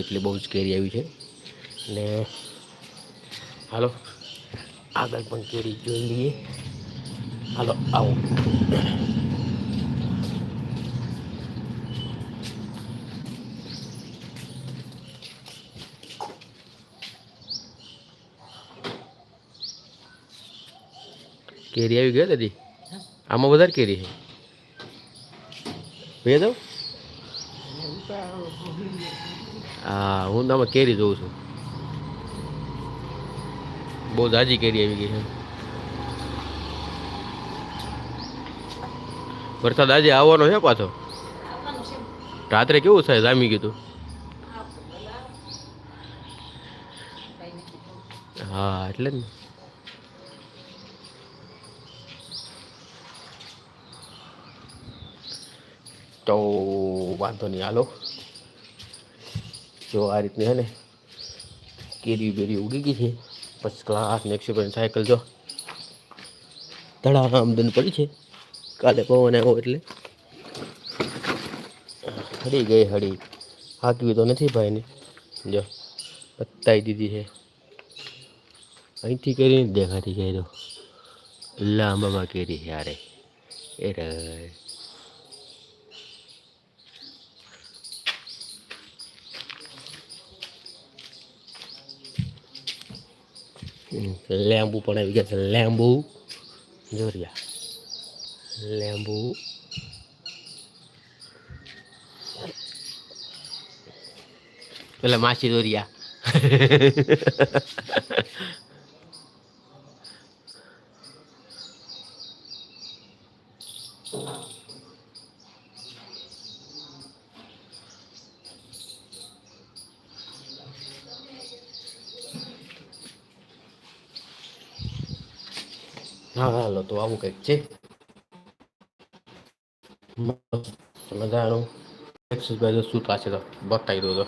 એટલે બહુ જ કેરી આવી છે. ને હાલો આગળ પણ કેરી જોઈ લઈએ. હાલો આવો. કેરી આવી ગઈ દાદી? આમાં વધારે કેરી છે. બે દઉં હા, હું તમે કેરી જોઉં છું. બહુ જાજી કેરી આવી ગઈ છે. વરસાદ આજે આવવાનો છે પાછો? રાત્રે કેવું થાય? જામી ગયું હા, એટલે ને. તો વાંધો નહીં. હાલો. જો આ રીતની હે ને કેરી બેરી ઉગી ગઈ છે. પછી ક્લાસ ને એકસો સાયકલ જો. ધડા આમદન પડી છે. કાલે પવન આવ્યો એટલે. હળી ગઈ હળી. હાકવી તો નથી ભાઈને. જો બતાવી દીધી છે. અહીંથી કરીને દેખાતી જાય તો લાંબામાં કેરી યારે એ લેંબુ પણ આવી ગયા છે લેંબુ જોરિયા લેંબુ પેલા માસી દોરિયા હા હાલો, તો આવું કંઈક છે. મજાનું એક્સરસાઇઝ શું છે તો, બતાવી દઉં તો.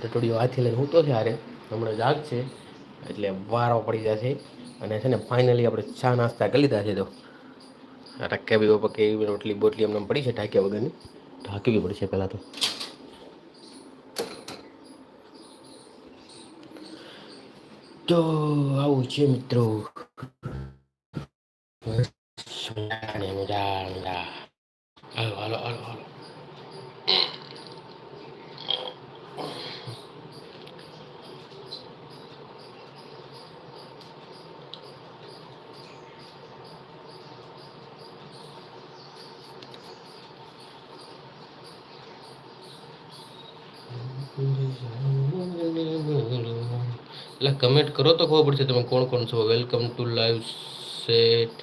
ટટોડીઓ હાથી લઈને હું તો ત્યારે હમણાં જાગ છે, એટલે વારો પડી જશે. અને છે ને ફાઇનલી આપણે ચા નાસ્તા કરી લીધા છે તો. રક્યા બી બાપા કેવી રોટલી બોટલી એમને પડી છે ઢાંક્યા વગરની. ઢાંકવી પડશે પહેલાં તો. તો આવું છે મિત્રો. હાલો હાલો હાલો હાલો. એટલે કમેન્ટ કરો તો ખબર પડશે તમે કોણ કોણ છો welcome to live set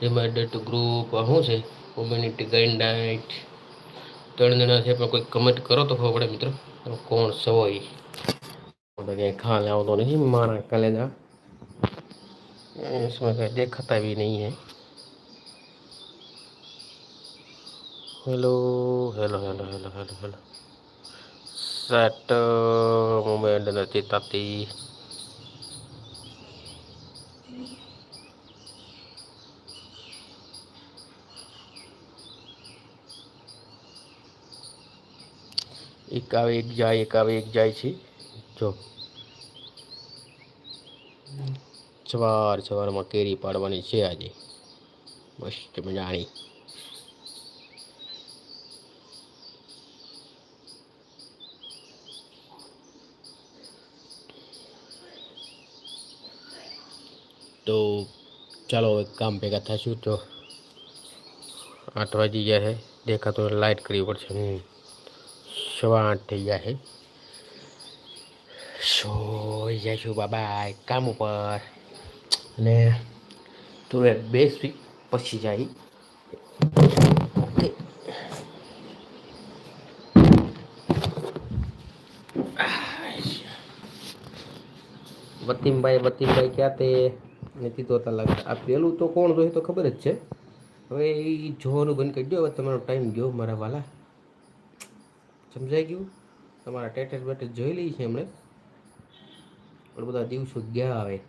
reminder to group આ શું છે કોમ્યુનિટી ગાઈડ ત્રણ જણા છે પણ કોઈ કમેન્ટ કરો તો ખબર પડે મિત્રો તમે કોણ છો એ હું તો ક્યાંય ખ્યાલ આવતો નથી મારા કલેજા इसमें कहीं देखता भी नहीं है hello hello hello hello hello hello set moment નથી થતી એક આવે એક જાય એક આવે એક જાય છે જો સવાર સવારમાં કેરી પાડવાની છે આજે મસ્ત મજાની તો ચાલો હવે કામ ભેગા થશું તો આઠ વાગી ગયા છે દેખાતો લાઇટ કરવી પડશે હમ સવા આઠ થઈ ગયા છે સોઈ જઈશું બાબા કામ ઉપર અને થોડે બેસવી પછી જાય ઓકે વતીમભાઈ વતીમભાઈ ક્યાં તે નથી તોતા લાગતા. આ પેલું તો કોણ જોઈએ તો ખબર જ છે. હવે એ જોવાનું બંધ કરી દો હવે તમારો ટાઈમ ગયો મારા વાલા. સમજાઈ ગયું? તમારા ટેટેસ બેટેસ જોઈ લઈ છે એમણે. પણ બધા દિવસો ગયા હવે.